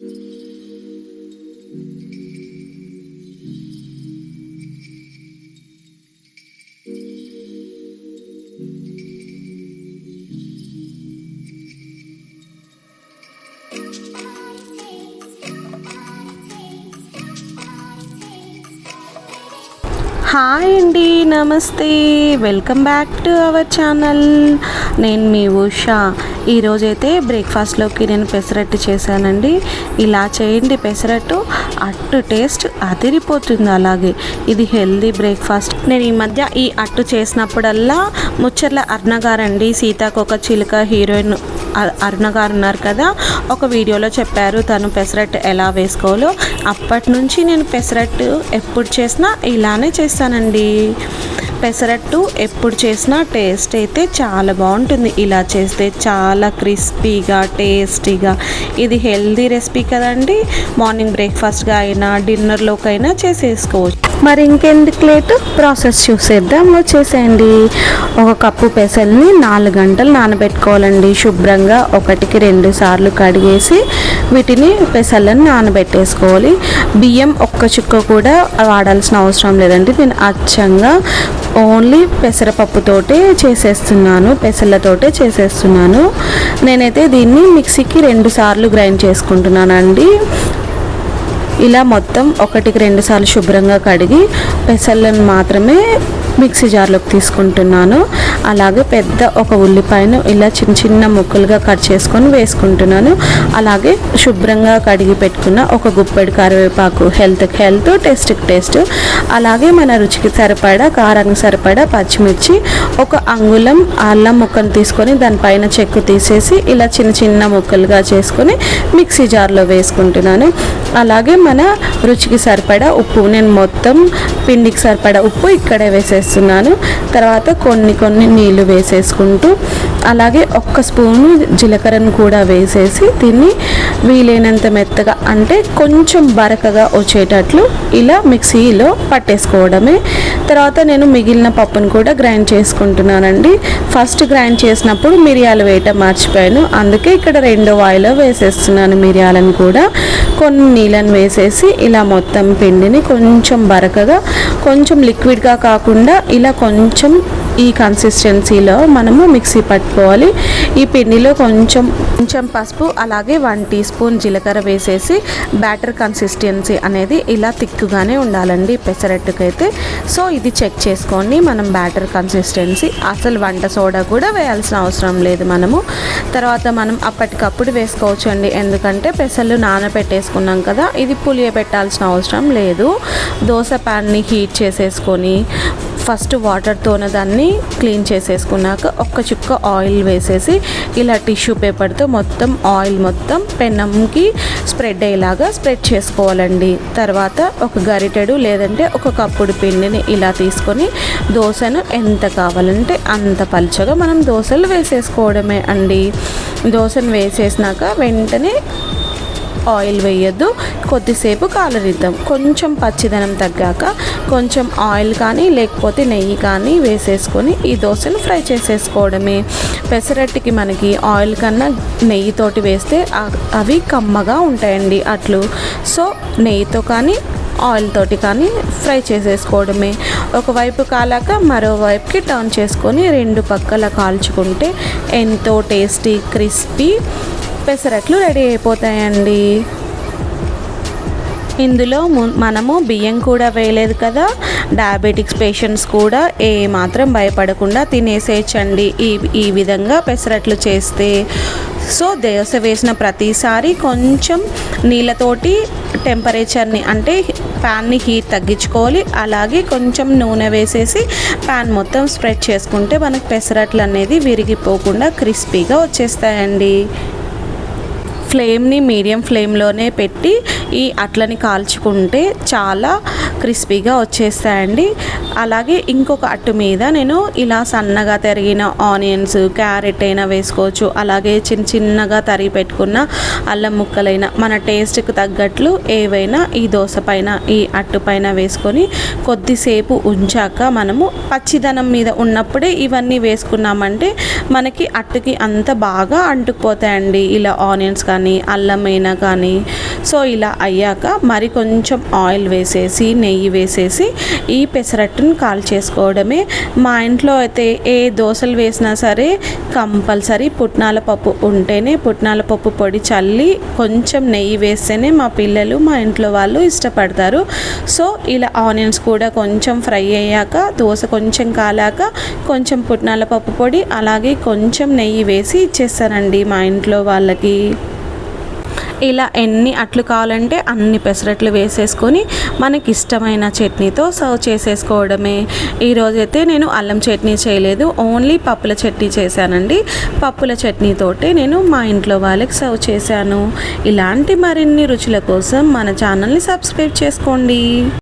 thank you hi అండి నమస్తే. Welcome back to our channel నేను మీ ఉషా. ఈరోజైతే బ్రేక్ఫాస్ట్లోకి నేను పెసరట్టు చేశానండి. ఇలా చేయండి పెసరట్టు అట్టు టేస్ట్ అదిరిపోతుంది అలాగే. ఇది హెల్దీ బ్రేక్ఫాస్ట్ నేను ఈ మధ్య ఈ అట్టు చేసినప్పుడల్లా ముచ్చర్ల అర్ణగారండి సీతాకొక చిలుక హీరోయిన్ అరుణ గారు ఉన్నారు కదా ఒక వీడియోలో చెప్పారు తను పెసరట్టు ఎలా వేసుకోవాలో. అప్పటి నుంచి నేను పెసరట్టు ఎప్పుడు చేసినా ఇలానే చేస్తానండి. పెసరట్టు ఎప్పుడు చేసినా టేస్ట్ అయితే చాలా బాగుంటుంది. ఇలా చేస్తే చాలా క్రిస్పీగా టేస్టీగా. ఇది హెల్దీ రెసిపీ కదండి. మార్నింగ్ బ్రేక్ఫాస్ట్గా అయినా డిన్నర్లోకైనా చేసేసుకోవచ్చు. మరి ఇంకెందుకు లేటు ప్రాసెస్ చూసేద్దాం. వచ్చేసేయండి ఒక కప్పు పెసల్ని నాలుగు గంటలు నానబెట్టుకోవాలండి. శుభ్రంగా ఒకటికి రెండు సార్లు కడిగేసి వీటిని పెసలను నానబెట్టేసుకోవాలి. బియ్యం ఒక్క చుక్క కూడా వాడాల్సిన అవసరం లేదండి. నేను అచ్చంగా ఓన్లీ పెసరపప్పుతోటే చేసేస్తున్నాను. పెసలతోటే చేసేస్తున్నాను. నేనైతే దీన్ని మిక్సీకి రెండు సార్లు గ్రైండ్ చేసుకుంటున్నానండి. ఇలా మొత్తం ఒకటికి రెండు సార్లు శుభ్రంగా కడిగి పెసలను మాత్రమే మిక్సీ జార్లోకి తీసుకుంటున్నాను. అలాగే పెద్ద ఒక ఉల్లిపాయను ఇలా చిన్న చిన్న ముక్కలుగా కట్ చేసుకొని వేసుకుంటున్నాను. అలాగే శుభ్రంగా కడిగి పెట్టుకున్న ఒక గుప్పెడు కరివేపాకు హెల్త్కి హెల్త్ టేస్ట్కి టేస్ట్. అలాగే మన రుచికి సరిపడా కారానికి సరిపడా పచ్చిమిర్చి ఒక అంగుళం అల్లం ముక్కను తీసుకొని దానిపైన చెక్కు తీసేసి ఇలా చిన్న చిన్న ముక్కలుగా చేసుకొని మిక్సీ జార్లో వేసుకుంటున్నాను. అలాగే మన రుచికి సరిపడా ఉప్పు. నేను మొత్తం పిండికి సరిపడా ఉప్పు ఇక్కడే వేసేస్తున్నాను. తర్వాత కొన్ని కొన్ని నీళ్ళు వేసేసుకుంటూ అలాగే ఒక్క స్పూను జీలకర్రను కూడా వేసేసి దీన్ని వీలైనంత మెత్తగా అంటే కొంచెం బరకగా వచ్చేటట్లు ఇలా మిక్సీలో పట్టేసుకోవడమే. తర్వాత నేను మిగిలిన పప్పును కూడా గ్రైండ్ చేసుకుంటున్నానండి. ఫస్ట్ గ్రైండ్ చేసినప్పుడు మిరియాలు వేయటం మర్చిపోయాను. అందుకే ఇక్కడ రెండో వాయిలో వేసేస్తున్నాను మిరియాలను కూడా. కొన్ని నీళ్ళని వేసేసి ఇలా మొత్తం పిండిని కొంచెం బరకగా కొంచెం లిక్విడ్గా కాకుండా ఇలా కొంచెం ఈ కన్సిస్టెన్సీలో మనము మిక్సీ పట్టుకోవాలి. ఈ పిండిలో కొంచెం కొంచెం పసుపు అలాగే వన్ టీ స్పూన్ జీలకర్ర వేసేసి బ్యాటర్ కన్సిస్టెన్సీ అనేది ఇలా తిక్కుగానే ఉండాలండి పెసరట్టుకైతే. సో ఇది చెక్ చేసుకొని మనం బ్యాటర్ కన్సిస్టెన్సీ అసలు వంట సోడా కూడా వేయాల్సిన అవసరం లేదు మనము. తర్వాత మనం అప్పటికప్పుడు వేసుకోవచ్చండి ఎందుకంటే పెసలు నానబెట్టేసుకున్నాం కదా ఇది పులియ పెట్టాల్సిన అవసరం లేదు. దోశ ప్యాన్ని హీట్ చేసేసుకొని ఫస్ట్ వాటర్తోనే దాన్ని క్లీన్ చేసేసుకున్నాక ఒక్క చుక్క ఆయిల్ వేసేసి ఇలా టిష్యూ పేపర్తో మొత్తం ఆయిల్ మొత్తం పెనంకి స్ప్రెడ్ అయ్యేలాగా స్ప్రెడ్ చేసుకోవాలండి. తర్వాత ఒక గరిటెడు లేదంటే ఒక కప్పుడు పిండిని ఇలా తీసుకొని దోశను ఎంత కావాలంటే అంత పలుచగా మనం దోశలు వేసేసుకోవడమే అండి. దోశను వేసేసినాక వెంటనే ఆయిల్ వేయొద్దు. కొద్దిసేపు కాలరిద్దాం. కొంచెం పచ్చిదనం తగ్గాక కొంచెం ఆయిల్ కానీ లేకపోతే నెయ్యి కానీ వేసేసుకొని ఈ దోశను ఫ్రై చేసేసుకోవడమే. పెసరట్టుకి మనకి ఆయిల్ కన్నా నెయ్యితోటి వేస్తే అవి కమ్మగా ఉంటాయండి అట్లు. సో నెయ్యితో కానీ ఆయిల్ తోటి కానీ ఫ్రై చేసేసుకోవడమే. ఒకవైపు కాలాక మరోవైపుకి టర్న్ చేసుకొని రెండు పక్కల కాల్చుకుంటే ఎంతో టేస్టీ క్రిస్పీ పెసరట్లు రెడీ అయిపోతాయండి. ఇందులో ము- మనము బియ్యం కూడా వేయలేదు కదా. డయాబెటిక్స్ పేషెంట్స్ కూడా ఏ మాత్రం భయపడకుండా తినేసేయచ్చండి. ఈ ఈ విధంగా పెసరట్లు చేస్తే. సో దోశ వేసిన ప్రతిసారి కొంచెం నీళ్ళతోటి టెంపరేచర్ని అంటే ప్యాన్ని హీట్ తగ్గించుకోవాలి. అలాగే కొంచెం నూనె వేసేసి ప్యాన్ మొత్తం స్ప్రెడ్ చేసుకుంటే మనకు పెసరట్లు అనేది విరిగిపోకుండా క్రిస్పీగా వచ్చేస్తాయండి. ఫ్లేమ్ని మీడియం ఫ్లేమ్లోనే పెట్టి ఈ అట్లని కాల్చుకుంటే చాలా క్రిస్పీగా వచ్చేస్తాయండి. అలాగే ఇంకొక అట్టు మీద నేను ఇలా సన్నగా తరిగిన ఆనియన్స్ క్యారెట్ అయినా వేసుకోవచ్చు. అలాగే చిన్న చిన్నగా తరిగి పెట్టుకున్న అల్లం ముక్కలైన మన టేస్ట్కి తగ్గట్లు ఏవైనా ఈ దోశ పైన ఈ అట్టు పైన వేసుకొని కొద్దిసేపు ఉంచాక మనము పచ్చిదనం మీద ఉన్నప్పుడే ఇవన్నీ వేసుకున్నామంటే మనకి అట్టుకి అంత బాగా అంటుకుపోతాయండి ఇలా ఆనియన్స్ కానీ. అల్లం అయినా కానీ. సో ఇలా అయ్యాక మరి కొంచెం ఆయిల్ వేసేసి నెయ్యి వేసేసి ఈ పెసరట్టును కాల్ చేసుకోవడమే. మా ఇంట్లో అయితే ఏ దోశలు వేసినా సరే కంపల్సరీ పుట్నాల పప్పు ఉంటేనే పుట్నాల పప్పు పొడి చల్లి కొంచెం నెయ్యి వేస్తేనే మా పిల్లలు మా ఇంట్లో వాళ్ళు ఇష్టపడతారు. సో ఇలా ఆనియన్స్ కూడా కొంచెం ఫ్రై అయ్యాక దోశ కొంచెం కాలాక కొంచెం పుట్నాల పప్పు పొడి అలాగే కొంచెం నెయ్యి వేసి ఇచ్చేస్తానండి మా ఇంట్లో వాళ్ళకి. ఇలా ఎన్ని అట్లు కావాలంటే అన్ని పెసరట్లు వేసేసుకొని మనకి ఇష్టమైన చట్నీతో సర్వ్ చేసేసుకోవడమే. ఈరోజైతే నేను అల్లం చట్నీ చేయలేదు. ఓన్లీ పప్పుల చట్నీ చేశానండి. పప్పుల చట్నీతోటే నేను మా ఇంట్లో వాళ్ళకి సర్వ్ చేశాను. ఇలాంటి మరిన్ని రుచుల కోసం మన ఛానల్ని సబ్స్క్రైబ్ చేసుకోండి.